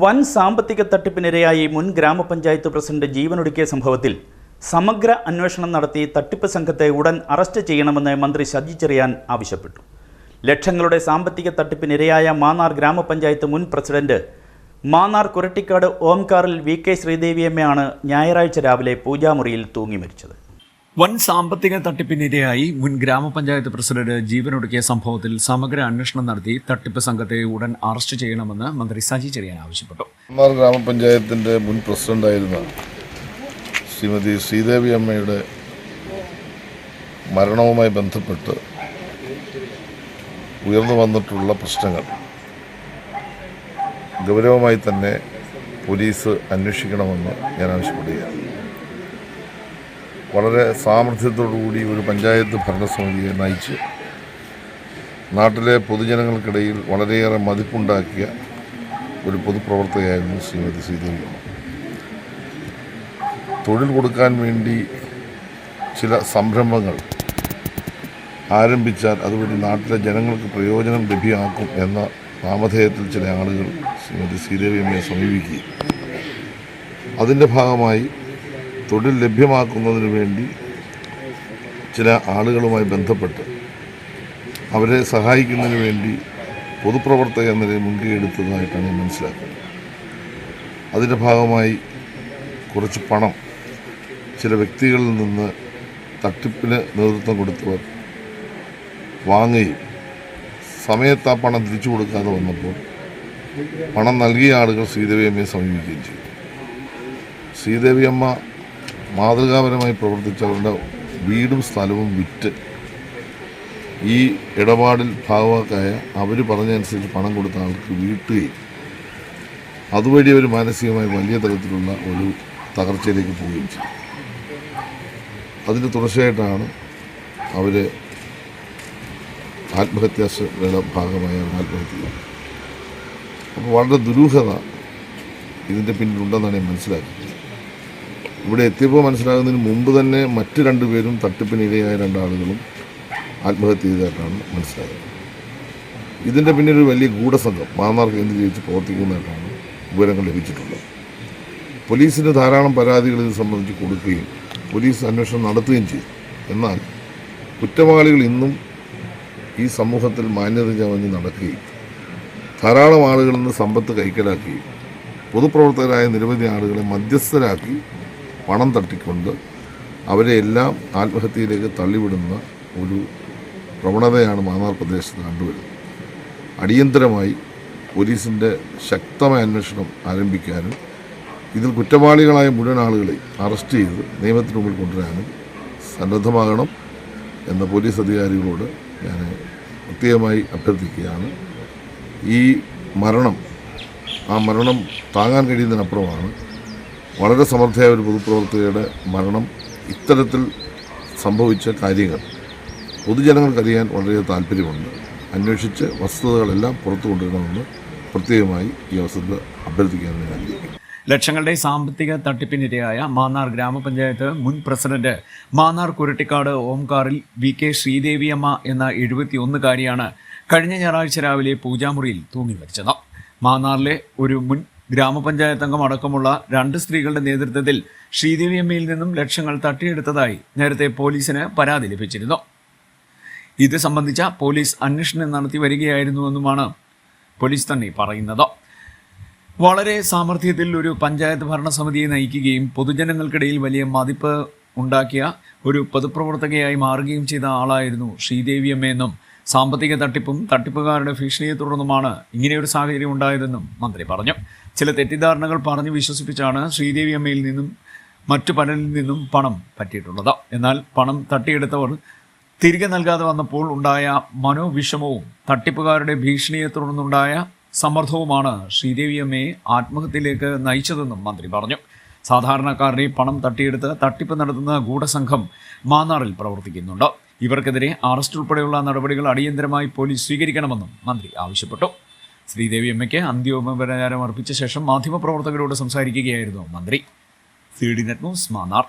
വൻ സാമ്പത്തിക തട്ടിപ്പിനിരയായി മുൻ ഗ്രാമപഞ്ചായത്ത് പ്രസിഡന്റ് ജീവനൊടുക്കിയ സംഭവത്തിൽ സമഗ്ര അന്വേഷണം നടത്തി തട്ടിപ്പ് സംഘത്തെ ഉടൻ അറസ്റ്റ് ചെയ്യണമെന്ന് മന്ത്രി ഷജി ചെറിയാൻ ആവശ്യപ്പെട്ടു. ലക്ഷങ്ങളുടെ സാമ്പത്തിക തട്ടിപ്പിനിരയായ മാന്നാർ ഗ്രാമപഞ്ചായത്ത് മുൻ പ്രസിഡന്റ് മാന്നാർ കുരട്ടിക്കാട് ഓംകാറിൽ വി കെ ശ്രീദേവിയമ്മയാണ് ഞായറാഴ്ച രാവിലെ പൂജാമുറിയിൽ തൂങ്ങി മരിച്ചത് വൻ സാമ്പത്തിക തട്ടിപ്പിനിരയായി മുൻ ഗ്രാമപഞ്ചായത്ത് പ്രസിഡന്റ് ജീവനൊടുക്കിയ സംഭവത്തിൽ സമഗ്ര അന്വേഷണം നടത്തി തട്ടിപ്പ് സംഘത്തെ ഉടൻ അറസ്റ്റ് ചെയ്യണമെന്ന് മന്ത്രി സജി ചെറിയാൻ ആവശ്യപ്പെട്ടു. കുമാർ ഗ്രാമപഞ്ചായത്തിന്റെ മുൻ പ്രസിഡന്റായിരുന്ന ശ്രീമതി ശ്രീദേവി അമ്മയുടെ മരണവുമായി ബന്ധപ്പെട്ട് ഉയർന്നു വന്നിട്ടുള്ള പ്രശ്നങ്ങൾ ഗൗരവമായി തന്നെ പോലീസ് അന്വേഷിക്കണമെന്ന് ഞാൻ ആവശ്യപ്പെടുകയാണ്. വളരെ സാമർഥ്യത്തോടുകൂടി ഒരു പഞ്ചായത്ത് ഭരണസമിതിയെ നയിച്ച് നാട്ടിലെ പൊതുജനങ്ങൾക്കിടയിൽ വളരെയേറെ മതിപ്പുണ്ടാക്കിയ ഒരു പൊതുപ്രവർത്തകയായിരുന്നു ശ്രീമതി അമ്മ. തൊഴിൽ കൊടുക്കാൻ വേണ്ടി ചില സംരംഭങ്ങൾ ആരംഭിച്ചാൽ അതുവഴി നാട്ടിലെ ജനങ്ങൾക്ക് പ്രയോജനം ലഭ്യമാക്കും എന്ന നാമധേയത്തിൽ ചില ആളുകൾ ശ്രീമതി ശ്രീദേവി അമ്മയെ സമീപിക്കുകയും അതിന്റെ ഭാഗമായി തൊഴിൽ ലഭ്യമാക്കുന്നതിന് വേണ്ടി ചില ആളുകളുമായി ബന്ധപ്പെട്ട് അവരെ സഹായിക്കുന്നതിന് വേണ്ടി പൊതുപ്രവർത്തക എന്ന മുൻകൈ എടുത്തതായിട്ടാണ് ഞാൻ മനസ്സിലാക്കുന്നത്. അതിന്റെ ഭാഗമായി കുറച്ച് പണം ചില വ്യക്തികളിൽ നിന്ന് തട്ടിപ്പിന് നേതൃത്വം കൊടുത്തവർ വാങ്ങുകയും സമയത്ത് ആ പണം തിരിച്ചു കൊടുക്കാതെ വന്നപ്പോൾ പണം നൽകിയ ആളുകൾ ശ്രീദേവിയമ്മയെ സമീപിക്കുകയും ചെയ്തു. ശ്രീദേവിയമ്മ മാതൃകാപരമായി പ്രവർത്തിച്ചവരുടെ വീടും സ്ഥലവും വിറ്റ് ഈ ഇടപാടിൽ ഭാഗവാക്കായ അവർ പറഞ്ഞതനുസരിച്ച് പണം കൊടുത്ത ആൾക്ക് വീട്ടുകയും അതുവഴി അവർ മാനസികമായി വലിയ തരത്തിലുള്ള ഒരു തകർച്ചയിലേക്ക് പോവുകയും ചെയ്തു. അതിന്റെ തുടർച്ചയായിട്ടാണ് അവർ ആത്മഹത്യാശ്രയുടെ ഭാഗമായ ആത്മഹത്യ. അപ്പോൾ വളരെ ദുരൂഹത ഇതിന്റെ പിന്നിലുണ്ടെന്നാണ് ഞാൻ മനസ്സിലാക്കുന്നത്. ഇവിടെ എത്തിയപ്പോൾ മനസ്സിലാകുന്നതിന് മുമ്പ് തന്നെ മറ്റ് രണ്ടുപേരും തട്ടിപ്പിനിരയായ രണ്ടാളുകളും ആത്മഹത്യ ചെയ്തതായിട്ടാണ് മനസ്സിലായത്. ഇതിന്റെ പിന്നിൽ ഒരു വലിയ ഗൂഢസംഘം മാന്നാർ കേന്ദ്രീകരിച്ച് പ്രവർത്തിക്കുന്നതായിട്ടാണ് വിവരങ്ങൾ ലഭിച്ചിട്ടുള്ളത്. പോലീസിന് ധാരാളം പരാതികൾ ഇത് സംബന്ധിച്ച് കൊടുക്കുകയും പോലീസ് അന്വേഷണം നടത്തുകയും ചെയ്തു. എന്നാൽ കുറ്റവാളികൾ ഇന്നും ഈ സമൂഹത്തിൽ മാന്യത ചവഞ്ഞ് നടക്കുകയും ധാരാളം ആളുകളിൽ നിന്ന് സമ്പത്ത് കൈക്കലാക്കുകയും പൊതുപ്രവർത്തകരായ നിരവധി ആളുകളെ മധ്യസ്ഥരാക്കി പണം തട്ടിക്കൊണ്ട് അവരെ എല്ലാം ആത്മഹത്യയിലേക്ക് തള്ളിവിടുന്ന ഒരു പ്രവണതയാണ് മാന്നാർ പ്രദേശത്ത് കണ്ടുവരുന്നത്. അടിയന്തരമായി പോലീസിന്റെ ശക്തമായ അന്വേഷണം ആരംഭിക്കാനും ഇതിൽ കുറ്റവാളികളായ മുഴുവൻ ആളുകളെ അറസ്റ്റ് ചെയ്ത് നിയമത്തിന് മുമ്പിൽ കൊണ്ടുവരാനും സന്നദ്ധമാകണം എന്ന പോലീസ് അധികാരികളോട് ഞാൻ പ്രത്യേകമായി അഭ്യർത്ഥിക്കുകയാണ്. ഈ മരണം ആ മരണം താങ്ങാൻ കഴിയുന്നതിനപ്പുറമാണ് വളരെ സമർത്ഥയായ ഒരു പൊതുപ്രവർത്തകയുടെ മരണം ഇത്തരത്തിൽ സംഭവിച്ച കാര്യങ്ങൾ പൊതുജനങ്ങൾക്കറിയാൻ വളരെ താല്പര്യമുണ്ട്. അന്വേഷിച്ച് വസ്തുതകളെല്ലാം പുറത്തു കൊണ്ടുവരണമെന്ന് പ്രത്യേകമായി ഈ അവസരത്തിൽ അഭ്യർത്ഥിക്കാൻ ഞാൻ. ലക്ഷങ്ങളുടെ സാമ്പത്തിക തട്ടിപ്പിനിരയായ മാന്നാർ ഗ്രാമപഞ്ചായത്ത് മുൻ പ്രസിഡന്റ് മാന്നാർ കുരട്ടിക്കാട് ഓംകാറിൽ വി കെ ശ്രീദേവിയമ്മ എന്ന എഴുപത്തിയൊന്നുകാരിയാണ് കഴിഞ്ഞ ഞായറാഴ്ച രാവിലെ പൂജാമുറിയിൽ തൂങ്ങി മരിച്ചത് മാന്നാറിലെ ഒരു മുൻ ഗ്രാമപഞ്ചായത്ത് അംഗം അടക്കമുള്ള രണ്ട് സ്ത്രീകളുടെ നേതൃത്വത്തിൽ ശ്രീദേവിയമ്മയിൽ നിന്നും ലക്ഷങ്ങൾ തട്ടിയെടുത്തതായി നേരത്തെ പോലീസിന് പരാതി ലഭിച്ചിരുന്നു. ഇത് സംബന്ധിച്ച പോലീസ് അന്വേഷണം നടത്തി വരികയായിരുന്നുവെന്നുമാണ് പോലീസ് തന്നെ പറയുന്നത്. വളരെ സാമർഥ്യത്തിൽ ഒരു പഞ്ചായത്ത് ഭരണസമിതിയെ നയിക്കുകയും പൊതുജനങ്ങൾക്കിടയിൽ വലിയ മതിപ്പ് ഉണ്ടാക്കിയ ഒരു പൊതുപ്രവർത്തകയായി മാറുകയും ചെയ്ത ആളായിരുന്നു ശ്രീദേവിയമ്മയെന്നും സാമ്പത്തിക തട്ടിപ്പും തട്ടിപ്പുകാരുടെ ഭീഷണിയെ തുടർന്നുമാണ് ഇങ്ങനെയൊരു സാഹചര്യം ഉണ്ടായതെന്നും മന്ത്രി പറഞ്ഞു. ചില തെറ്റിദ്ധാരണകൾ പറഞ്ഞു വിശ്വസിപ്പിച്ചാണ് ശ്രീദേവി അമ്മയിൽ നിന്നും മറ്റു പലരിൽ നിന്നും പണം പറ്റിയിട്ടുള്ളത്. എന്നാൽ പണം തട്ടിയെടുത്തവർ തിരികെ നൽകാതെ വന്നപ്പോൾ ഉണ്ടായ മനോവിഷമവും തട്ടിപ്പുകാരുടെ ഭീഷണിയെ തുടർന്നുണ്ടായ സമ്മർദ്ദവുമാണ് ശ്രീദേവിയമ്മയെ ആത്മഹത്യയിലേക്ക് നയിച്ചതെന്നും മന്ത്രി പറഞ്ഞു. സാധാരണക്കാരുടെ പണം തട്ടിയെടുത്ത് തട്ടിപ്പ് നടത്തുന്ന ഗൂഢസംഘം മാന്നാറിൽ പ്രവർത്തിക്കുന്നുണ്ട്. ഇവർക്കെതിരെ അറസ്റ്റ് ഉൾപ്പെടെയുള്ള നടപടികൾ അടിയന്തരമായി പോലീസ് സ്വീകരിക്കണമെന്നും മന്ത്രി ആവശ്യപ്പെട്ടു. ശ്രീദേവി അമ്മയ്ക്ക് അന്ത്യോപചാരം അർപ്പിച്ച ശേഷം മാധ്യമപ്രവർത്തകരോട് സംസാരിക്കുകയായിരുന്നു മന്ത്രി. C D Net News Mannar.